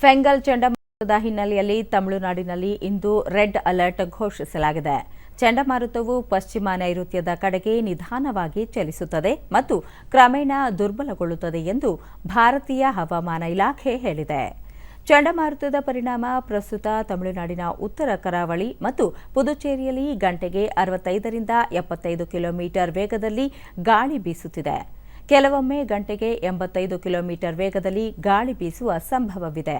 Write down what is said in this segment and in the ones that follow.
ಫೆಂಗಲ್ ಚಂಡಮಾರುತದ ಹಿನ್ನೆಲೆಯಲ್ಲಿ ತಮಿಳುನಾಡಿನಲ್ಲಿ ಇಂದು ರೆಡ್ ಅಲರ್ಟ್ ಘೋಷಿಸಲಾಗಿದೆ. ಚಂಡಮಾರುತವು ಪಶ್ಚಿಮ ನೈಋತ್ಯದ ಕಡೆಗೆ ನಿಧಾನವಾಗಿ ಚಲಿಸುತ್ತದೆ ಮತ್ತು ಕ್ರಮೇಣ ದುರ್ಬಲಗೊಳ್ಳುತ್ತದೆ ಎಂದು ಭಾರತೀಯ ಹವಾಮಾನ ಇಲಾಖೆ ಹೇಳಿದೆ. ಚಂಡಮಾರುತದ ಪರಿಣಾಮ ಪ್ರಸ್ತುತ ತಮಿಳುನಾಡಿನ ಉತ್ತರ ಕರಾವಳಿ ಮತ್ತು ಪುದುಚೇರಿಯಲ್ಲಿ ಗಂಟೆಗೆ ಅರವತ್ತೈದರಿಂದ ಎಪ್ಪತ್ತೈದು ಕಿಲೋಮೀಟರ್ ವೇಗದಲ್ಲಿ ಗಾಳಿ ಬೀಸುತ್ತಿದೆ. ಕೆಲವೊಮ್ಮೆ ಗಂಟೆಗೆ ಎಂಬತ್ತೈದು ಕಿಲೋಮೀಟರ್ ವೇಗದಲ್ಲಿ ಗಾಳಿ ಬೀಸುವ ಸಂಭವವಿದೆ.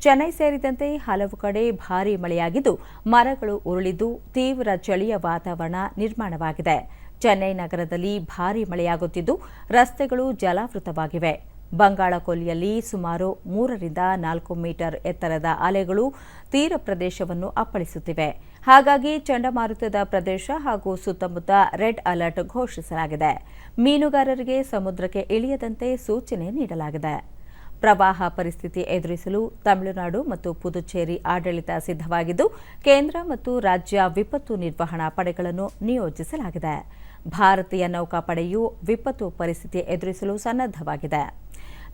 ಚೆನ್ನೈ ಸೇರಿದಂತೆ ಹಲವು ಕಡೆ ಭಾರೀ ಮಳೆಯಾಗಿದ್ದು, ಮರಗಳು ಉರುಳಿದ್ದು ತೀವ್ರ ಚಳಿಯ ವಾತಾವರಣ ನಿರ್ಮಾಣವಾಗಿದೆ. ಚೆನ್ನೈ ನಗರದಲ್ಲಿ ಭಾರೀ ಮಳೆಯಾಗುತ್ತಿದ್ದು, ರಸ್ತೆಗಳು ಜಲಾವೃತವಾಗಿವೆ. ಬಂಗಾಳಕೊಲ್ಲಿಯಲ್ಲಿ ಸುಮಾರು ಮೂರರಿಂದ ನಾಲ್ಕು ಮೀಟರ್ ಎತ್ತರದ ಅಲೆಗಳು ತೀರ ಪ್ರದೇಶವನ್ನು ಅಪ್ಪಳಿಸುತ್ತಿವೆ. ಹಾಗಾಗಿ ಚಂಡಮಾರುತದ ಪ್ರದೇಶ ಹಾಗೂ ಸುತ್ತಮುತ್ತ ರೆಡ್ ಅಲರ್ಟ್ ಘೋಷಿಸಲಾಗಿದೆ. ಮೀನುಗಾರರಿಗೆ ಸಮುದ್ರಕ್ಕೆ ಇಳಿಯದಂತೆ ಸೂಚನೆ ನೀಡಲಾಗಿದೆ. ಪ್ರವಾಹ ಪರಿಸ್ಥಿತಿ ಎದುರಿಸಲು ತಮಿಳುನಾಡು ಮತ್ತು ಪುದುಚೇರಿ ಆಡಳಿತ ಸಿದ್ದವಾಗಿದ್ದು ಕೇಂದ್ರ ಮತ್ತು ರಾಜ್ಯ ವಿಪತ್ತು ನಿರ್ವಹಣಾ ಪಡೆಗಳನ್ನು ನಿಯೋಜಿಸಲಾಗಿದೆ. ಭಾರತೀಯ ನೌಕಾಪಡೆಯು ವಿಪತ್ತು ಪರಿಸ್ಥಿತಿ ಎದುರಿಸಲು ಸನ್ನದ್ದವಾಗಿದೆ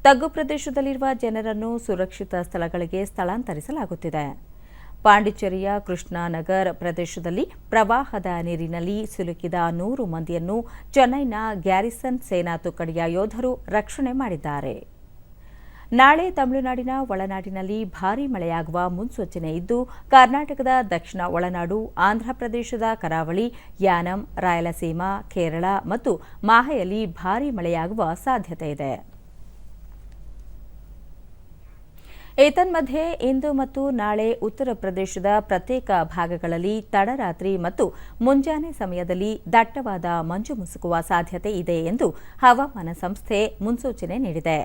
ತಗ್ಗು ಪ್ರದೇಶದಲ್ಲಿರುವ ಜನರನ್ನು ಸುರಕ್ಷಿತ ಸ್ಥಳಗಳಿಗೆ ಸ್ಥಳಾಂತರಿಸಲಾಗುತ್ತಿದೆ. ಪಾಂಡಿಚೇರಿಯ ಕೃಷ್ಣಾನಗರ್ ಪ್ರದೇಶದಲ್ಲಿ ಪ್ರವಾಹದ ನೀರಿನಲ್ಲಿ ಸಿಲುಕಿದ ನೂರು ಮಂದಿಯನ್ನು ಚೆನ್ನೈನ ಗ್ಯಾರಿಸನ್ ಸೇನಾ ತುಕಡಿಯ ಯೋಧರು ರಕ್ಷಣೆ ಮಾಡಿದ್ದಾರೆ. ನಾಳೆ ತಮಿಳುನಾಡಿನ ಒಳನಾಡಿನಲ್ಲಿ ಭಾರೀ ಮಳೆಯಾಗುವ ಮುನ್ಸೂಚನೆ ಇದ್ದು, ಕರ್ನಾಟಕದ ದಕ್ಷಿಣ ಒಳನಾಡು ಆಂಧ್ರಪ್ರದೇಶದ ಕರಾವಳಿ, ಯಾನಂ, ರಾಯಲಸೀಮಾ, ಕೇರಳ ಮತ್ತು ಮಾಹೆಯಲ್ಲಿ ಭಾರೀ ಮಳೆಯಾಗುವ ಸಾಧ್ಯತೆ ಇದೆ. ಏತನ್ಮಧ್ಯೆ ಇಂದು ಮತ್ತು ನಾಳೆ ಉತ್ತರ ಪ್ರದೇಶದ ಪ್ರತ್ಯೇಕ ಭಾಗಗಳಲ್ಲಿ ತಡರಾತ್ರಿ ಮತ್ತು ಮುಂಜಾನೆ ಸಮಯದಲ್ಲಿ ದಟ್ಟವಾದ ಮಂಜು ಮುಸುಕುವ ಸಾಧ್ಯತೆ ಇದೆ ಎಂದು ಹವಾಮಾನ ಸಂಸ್ಥೆ ಮುನ್ಸೂಚನೆ ನೀಡಿದೆ.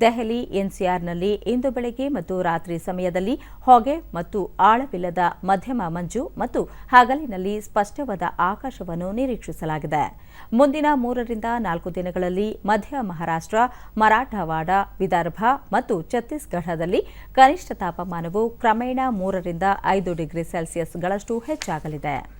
ದೆಹಲಿ ಎನ್ಸಿಆರ್ನಲ್ಲಿ ಇಂದು ಬೆಳಗ್ಗೆ ಮತ್ತು ರಾತ್ರಿ ಸಮಯದಲ್ಲಿ ಹೊಗೆ ಮತ್ತು ಆಳವಿಲ್ಲದ ಮಧ್ಯಮ ಮಂಜು ಮತ್ತು ಹಗಲಿನಲ್ಲಿ ಸ್ಪಷ್ಟವಾದ ಆಕಾಶವನ್ನು ನಿರೀಕ್ಷಿಸಲಾಗಿದೆ. ಮುಂದಿನ ಮೂರರಿಂದ ನಾಲ್ಕು ದಿನಗಳಲ್ಲಿ ಮಧ್ಯ ಮಹಾರಾಷ್ಟ್ರ, ಮರಾಠವಾಡ, ವಿದರ್ಭ ಮತ್ತು ಛತ್ತೀಸ್ಗಢದಲ್ಲಿ ಕನಿಷ್ಠ ತಾಪಮಾನವು ಕ್ರಮೇಣ ಮೂರರಿಂದ ಐದು ಡಿಗ್ರಿ ಸೆಲ್ಸಿಯಸ್ಗಳಷ್ಟು ಹೆಚ್ಚಾಗಲಿದೆ.